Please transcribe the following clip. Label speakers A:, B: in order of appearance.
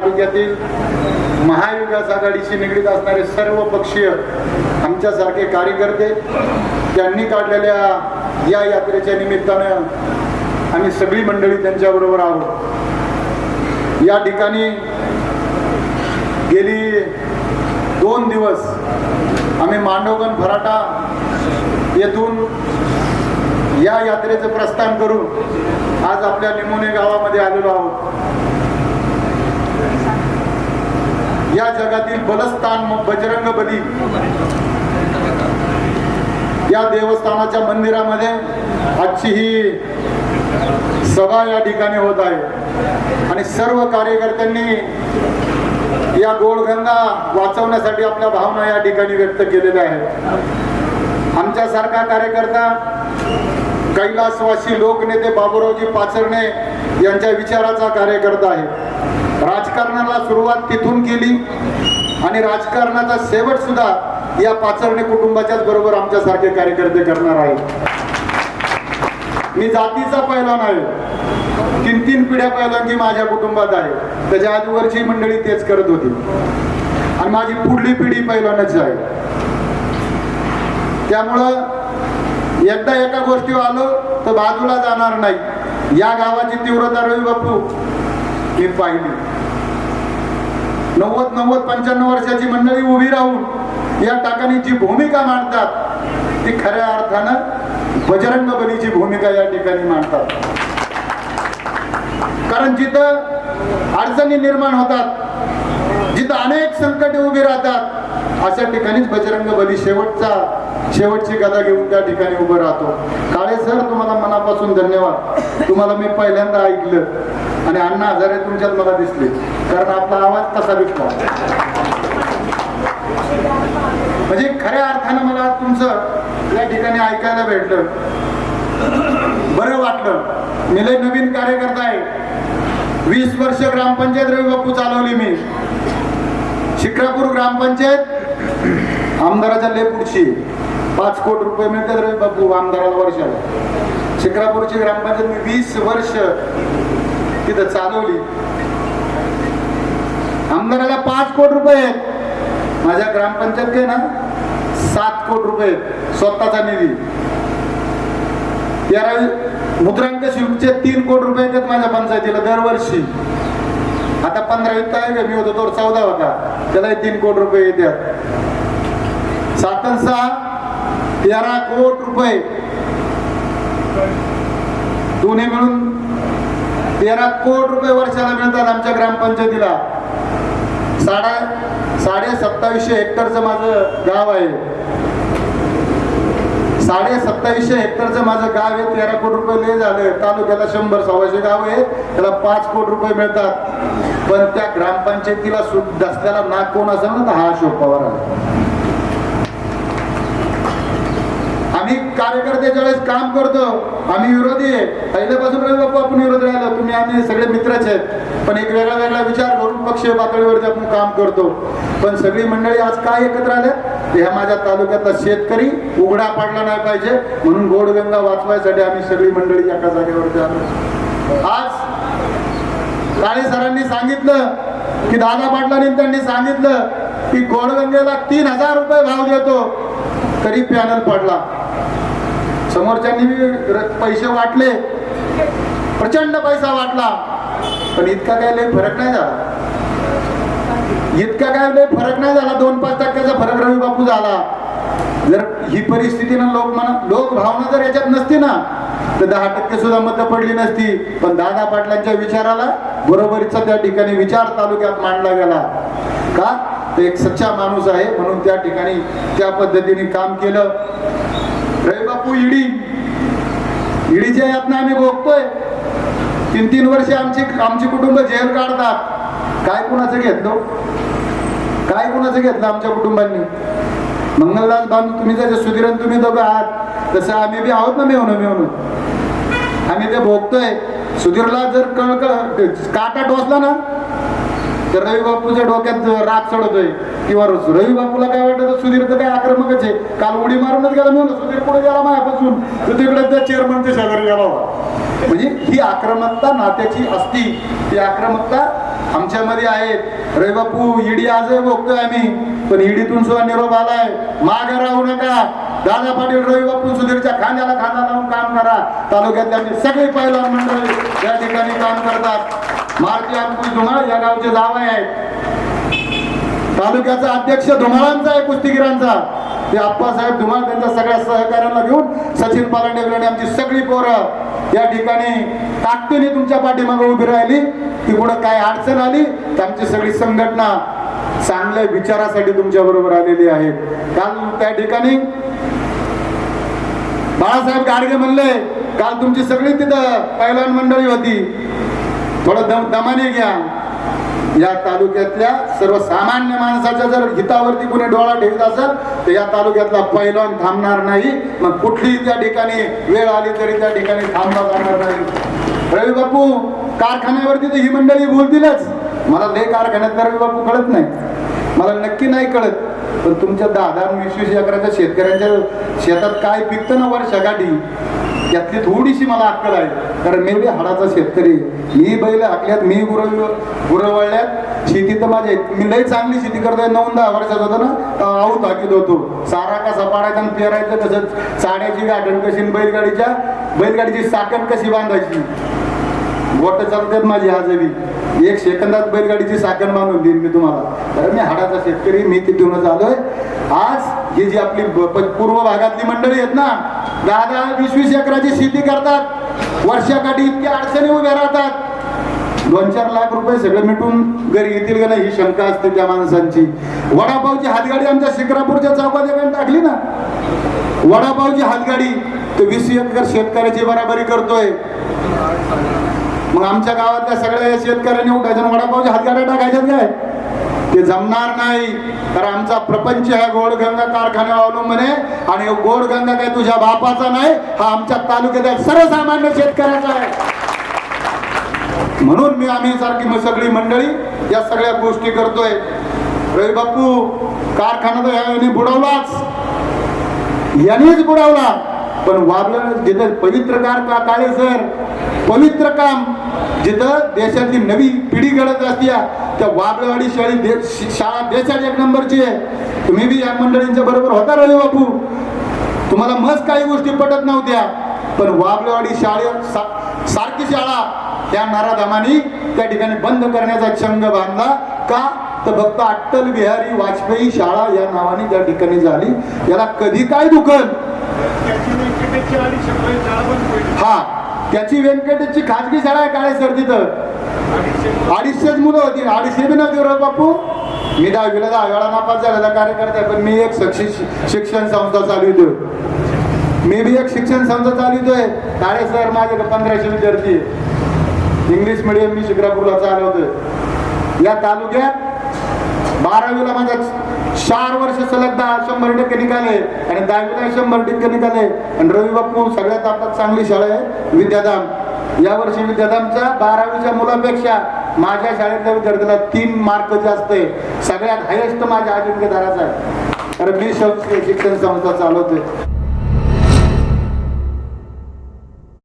A: तालुक्यातील महाविकास आघाडीशी निगडीत असणारे सर्व पक्षीय आमच्यासारखे कार्यकर्ते त्यांनी काढलेल्या या यात्रेच्या निमित्तानं आम्ही सगळी मंडळी त्यांच्याबरोबर आहोत. या ठिकाणी गेली दोन दिवस आम्ही मांडवगण फराटा येथून या यात्रेचं प्रस्थान करून आज आपल्या निमोने गावामध्ये आलेलो आहोत. या जगातील बलस्थान बजरंग बली. या देवस्थानाच्या मंदिरामध्ये आजची ही सभा या ठिकाणी होत आहे. आणि सर्व कार्यकर्त्यांनी या गोळगंगा वाचवण्यासाठी आपल्या भावना या ठिकाणी व्यक्त केलेल्या आहेत. आमच्यासारखा कार्यकर्ता कैलासवासी लोकनेते बाबुरावजी पाचरणे यांच्या विचाराचा कार्यकर्ता आहे. राजकारणाला सुरुवात तिथून केली. आणि राजकारणाचा शेवट सुद्धा या पाचरणे कुटुंबाच्याच बरोबर आमच्यासारखे कार्यकर्ते करणार आहेत. मी जातीचा पहिला आहे. तीन तीन पिढ्या पैलवानकी माझ्या कुटुंबात आहे. त्याच्या आजवरची मंडळी तेच करत होती. आणि माझी पुढली पिढी पैलवानच आहे. त्यामुळं एकदा एका गोष्टीवर आलो तर बाजूला जाणार नाही. या गावाची तीव्रता रवी बापू. मी पाहिले. नव्वद नव्वद पंच्याण्णव वर्षाची मंडळी उभी राहून या टाकानी जी भूमिका मांडतात. ती खऱ्या अर्थानं बजरंग बलीची भूमिका या ठिकाणी मांडतात. कारण जिथं अडचणी निर्माण होतात जिथं अनेक संकटे उभी राहतात अशा ठिकाणीच बजरंग बली शेवटचा शेवटची गदा घेऊन त्या ठिकाणी उभं राहतो. काळे सर तुम्हाला मनापासून धन्यवाद. तुम्हाला मी पहिल्यांदा ऐकलं. आणि अण्णा हजारे तुमच्यात मला दिसले. कारण आपला आवाज तसा दिसला. म्हणजे खऱ्या अर्थानं मला तुमचं या ठिकाणी ऐकायला भेटलं. बरं वाटलं. मी लय नवीन कार्यकर्ता आहे. वीस वर्ष ग्रामपंचायत रवी बापू चालवली मी. शिक्रापूर ग्रामपंचायत आमदाराच्या लेपुडची पाच कोटी रुपये मिळतात रवी बापू आमदाराला वर्षाला. शिक्रापूरची ग्रामपंचायत मी वीस वर्ष तिथं चालवली. आमदाराला पाच कोटी रुपये आहेत. माझ्या ग्रामपंचायत घे ना सात कोटी रुपये स्वतःचा निधी. मुद्रांक शिल्पचे तीन कोटी रुपये येतात माझ्या पंचायतीला दरवर्षी. आता पंधरा वित्त आहे का मी होतो तो चौदा होता. त्याला तीन कोटी रुपये येतात सात सहा तेरा कोटी रुपये. दोन्ही मिळून तेरा कोटी रुपये वर्षाला मिळतात आमच्या ग्रामपंचायतीला. साडे साडे सत्तावीसशे हेक्टरचं माझं गाव आहे. साडे सत्तावीसशे हेक्टरचं माझं गाव आहे तेरा कोटी रुपये लय झालं. तालुक्याला शंभर सव्वाशे गाव आहे त्याला पाच कोटी रुपये मिळतात. पण त्या ग्रामपंचायतीला सुद्धा दसऱ्याला नाक कोण असं म्हणत तर हा अशोक पवार आहे. कार्यकर्ते कार्यकर्त्याच्या वेळेस काम करतो. आम्ही विरोधी आहे. पहिल्यापासून रवी बापू आपण विरोधी राहिलो. तुम्ही आम्ही सगळे मित्रच आहेत. पण एक वेगळा वेगळा विचार करून पक्षीय पातळीवरती आपण काम करतो. पण सगळी मंडळी आज काय एकत्र आल्या? ह्या माझ्या तालुक्यातला शेतकरी उघडा पाडला नाही पाहिजे. म्हणून गोडगंगा वाचवायसाठी आम्ही सगळी मंडळी एका जागेवरती आलो. आज काळे सरांनी सांगितलं की दादा पाटलांनी त्यांनी सांगितलं की गोडगंगेला तीन हजार रुपये भाव देतो. तरी पॅनल पडला. समोरच्यांनी पैसे वाटले. प्रचंड पैसा वाटला. पण इतका काय लय फरक नाही झाला. इतका काय लय फरक नाही झाला. दोन पाच टक्क्याचा फरक रवी बापू झाला. जर ही परिस्थिती ना लोक म्हणा लोक भावना जर याच्यात नसती ना तर दहा टक्के सुद्धा मतं पडली नसती. पण दादा पाटलांच्या विचाराला बरोबरीचा त्या ठिकाणी विचार तालुक्यात मांडला गेला. का? तो एक सच्चा माणूस आहे म्हणून त्या ठिकाणी त्या पद्धतीने काम केलं. रे बापू इडी. इडीच्या यातना आम्ही भोगतोय. तीन तीन वर्षे आमची आमची कुटुंब जेल काढतात. काय कुणाचं घेतलं? काय कुणाचं घेतलं आमच्या कुटुंबांनी? मंगलदास बांधू तुम्ही जसे सुधीरन तुम्ही दोघं आहात तसं आम्ही बी आहोत ना मेवणं मेहून. आम्ही ते भोगतोय. सुधीरला जर कळ कळ काटा टोचला ना तर रवी बापूच्या डोक्यात राग चढवतोय किंवा रवी बापूला काय वाटतं? सुधीर तर काय आक्रमकच आहे. काल उडी मारूनच गेला म्हणून सुधीर पुढे गेला मायापासून. तर तिकडे त्या चेअरमनच्या शेजारी गेला होता. म्हणजे ही आक्रमकता नात्याची असती. ती आक्रमकता आमच्यामध्ये आहेत रे बापू ईडी आजही बघतोय आम्ही. पण ईडीतून सुद्धा निरोप आलाय. मागे राहू नका. दादा पाटील रवी बापू सुधीरच्या खांद्याला खांदा लावून काम करा. तालुक्यातले त्यांनी सगळे पहिला मंडळी या ठिकाणी काम करतात. मारुती अंकुश धुमाळ या गावचे जाव आहेत. तालुक्याचा अध्यक्ष धुमाळांचा आहे कुस्तीगिरांचा. ते आप्पासाहेब धुमाळ त्यांच्या सगळ्या सहकार्यांना घेऊन सचिन पालांडे आणि आमची सगळी पोरं या ठिकाणी ताकदीने तुमच्या पाठीमागे उभी राहिली. की पुढं काय अडचण आली तर आमची सगळी संघटना चांगल्या विचारासाठी तुमच्या बरोबर आलेली आहे. काल त्या ठिकाणी बाळासाहेब गाडगे म्हणले काल तुमची सगळी तिथं पैलवान मंडळी होती. थोडं दम दमाने घ्या. या तालुक्यातल्या सर्वसामान्य माणसाच्या जर हितावरती कुणी डोळा ठेवत असेल तर या तालुक्यातला पैलवान थांबणार नाही. मग कुठलीही त्या ठिकाणी वेळ आली तरी त्या ठिकाणी थांबला जाणार नाही. रवी बापू कारखान्यावरती तर ही मंडळी बोलतीलच. मला लय कारखान्यात रवी बापू कळत नाही. मला नक्की नाही कळत. पण तुमच्या दहा दहा वीस वीस एकराच्या शेतकऱ्यांच्या शेतात काय पिकतं ना वर्षाकाठी? यातली थोडीशी मला अक्कल आहे. कारण मी बी हाडाचा शेतकरी मी बैल हाकल्यात मी गुरव गुरवळल्यात शेती तर माझी मी लई चांगली शेती करतोय. नऊ दहा वर्षात होतो ना तेव्हा आऊत हाकीत होतो. सारा कसा पाडायचा आणि पेरायचं कसं चाड्याची गाठण कशी बैलगाडीच्या बैलगाडीची साखर कशी बांधायची? गोट चालतात माझी आजही एक सेकंदात बैलगाडीची साखर बांधून देईन मी तुम्हाला. तर मी हाडाचा शेतकरी मी तिथूनच आलोय. आज ही जी आपली पूर्व भागातली मंडळी आहेत ना दहा दहा वीस वीस एकराची शेती करतात. वर्षाकाठी इतक्या अडचणी उभ्या राहतात. दोन चार लाख रुपये सगळे मिटून घरी येतील का नाही ही शंका असते त्या माणसांची. वडापावची हातगाडी आमच्या शिक्रापूरच्या चौकात एकाने टाकली ना? वडापावची हातगाडी तो वीस एकर शेतकऱ्याची बराबरी करतोय. मग आमच्या गावातल्या सगळ्या शेतकऱ्यांनी उठायच्या वडापावच्या हातगाड्या टाकायच्यात काय? ते जमणार नाही. तर आमचा प्रपंच हा गोडगंगा कारखान्यावर अवलंबून आहे आणि गोडगंगा काय तुझ्या बापाचा नाही हा आमच्या तालुक्यातल्या सर्वसामान्य शेतकऱ्याचा आहे. म्हणून मी आम्ही सारखी मग सगळी मंडळी या सगळ्या गोष्टी करतोय. रवी बापू कारखाना तर याने बुडवलाच. यांनीच बुडवला. पण वाबलं जिथं पवित्र कार का काळे सर पवित्र काम जिथं देशातली नवी पिढी घडत असते त्या वाबळेवाडी शाळी दे शाळा देशात एक नंबरची आहे. तुम्ही बी या मंडळींच्या बरोबर होता रवी बापू. तुम्हाला मस्त काही गोष्टी पटत नव्हत्या. पण वाबलेवाडी शाळे सा- सारखी शाळा त्या नराधमानी त्या ठिकाणी बंद करण्याचा चंग बांधला. का? तर फक्त अटल बिहारी वाजपेयी शाळा या नावाने त्या ठिकाणी झाली. याला कधी काय दुखल. हा. त्याची व्यंकटेशची खाजगी शाळा आहे काळे सर तिथं. अडीचशेच मुलं होती. अडीचशे बी नव्हती रे बापू. मी दहावीला दहा वेळा नापास झालेला कार्यकर्ता. आहे पण मी एक सक्षी शिक्षण संस्था चालवितोय मी बी एक शिक्षण संस्था चालवितोय काळे सर माझ्याकडे पंधराशे विद्यार्थी. इंग्लिश मिडियम मी शिक्रापूरला चालवतोय. या तालुक्यात बारावीला माझ्या चार वर्ष सलग दहा शंभर टक्के निघाले आणि दहावीला शंभर टक्के निघाले आणि रवी बापू सगळ्यात आपल्यात चांगली शाळा आहे. विद्याधाम. या वर्षी विद्याधामच्या बारावीच्या मुलापेक्षा माझ्या शाळेतल्या विद्यार्थ्याला तीन मार्क जास्त आहे. सगळ्यात हायेस्ट माझ्या अजिंक्यदाराचा आहे. कारण मी शिक्षण संस्था चालवतोय.